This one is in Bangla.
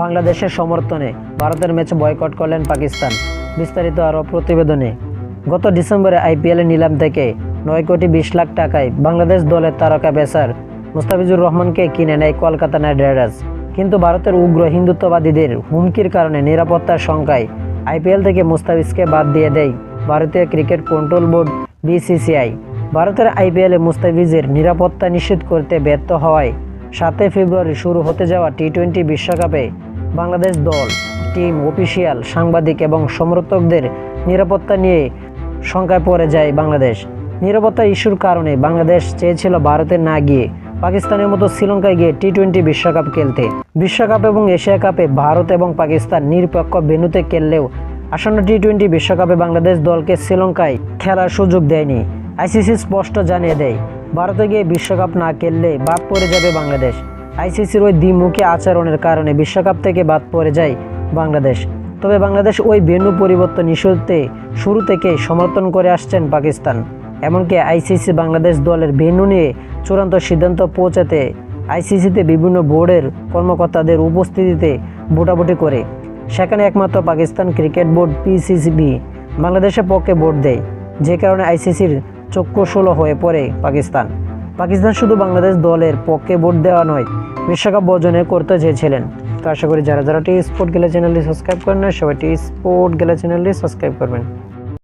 বাংলাদেশের সমর্থনে ভারতের ম্যাচ বয়কট করলেন পাকিস্তান। বিস্তারিত আরও প্রতিবেদনে। গত ডিসেম্বরে আইপিএলের নিলাম থেকে নয় কোটি বিশ লাখ টাকায় বাংলাদেশ দলের তারকা পেসার মুস্তাফিজুর রহমানকে কিনে নেয় কলকাতা নাইট রাইডার্স। কিন্তু ভারতের উগ্র হিন্দুত্ববাদীদের হুমকির কারণে নিরাপত্তার সংখ্যায় আইপিএল থেকে মুস্তাফিজকে বাদ দিয়ে দেয় ভারতীয় ক্রিকেট কন্ট্রোল বোর্ড বিসিসিআই। ভারতের আইপিএলে মুস্তাফিজের নিরাপত্তা নিশ্চিত করতে ব্যর্থ হওয়ায় সাতই ফেব্রুয়ারি শুরু হতে যাওয়া টি টোয়েন্টি বিশ্বকাপে বাংলাদেশ দল, টিম, অফিসিয়াল, সাংবাদিক এবং সমর্থকদের নিরাপত্তা নিয়ে শঙ্কায় পড়ে যায় বাংলাদেশ। নিরাপত্তা ইস্যুর কারণে বাংলাদেশ চেয়েছিল ভারতে না গিয়ে পাকিস্তানের মতো শ্রীলঙ্কায় গিয়ে টি টোয়েন্টি বিশ্বকাপ খেলতে। বিশ্বকাপ এবং এশিয়া কাপে ভারত এবং পাকিস্তান নিরপেক্ষ ভেন্যুতে খেললেও আসন্ন টি টোয়েন্টি বিশ্বকাপে বাংলাদেশ দলকে শ্রীলঙ্কায় খেলার সুযোগ দেয়নি। আইসিসি স্পষ্ট জানিয়ে দেয়, ভারতে গিয়ে বিশ্বকাপ না খেললে বাদ পড়ে যাবে বাংলাদেশ। আইসিসির ওই দ্বিমুখী আচরণের কারণে বিশ্বকাপ থেকে বাদ পড়ে যায় বাংলাদেশ। তবে বাংলাদেশ ওই ভেন্যু পরিবর্তন ইস্যুতে শুরু থেকেই সমর্থন করে আসছেন পাকিস্তান। এমনকি আইসিসি বাংলাদেশ দলের ভেন্যু নিয়ে চূড়ান্ত সিদ্ধান্ত পৌঁছাতে আইসিসিতে বিভিন্ন বোর্ডের কর্মকর্তাদের উপস্থিতিতে ভোটাভুটি করে। সেখানে একমাত্র পাকিস্তান ক্রিকেট বোর্ড পিসিসিবি বাংলাদেশের পক্ষে ভোট দেয়, যে কারণে আইসিসির চক্ষুশূল হয়ে পড়ে পাকিস্তান। পাকিস্তান শুধু বাংলাদেশ দলের পক্ষে ভোট দেওয়া নয় বিশ্বকাপ বর্জনে করতে চেয়েছিলেন। তো আশা করি যারা যারা টি স্পোর্ট গেলে চ্যানেলটি সাবস্ক্রাইব করেন না সবাই টি স্পোর্ট গেলে চ্যানেলটি সাবস্ক্রাইব করবেন।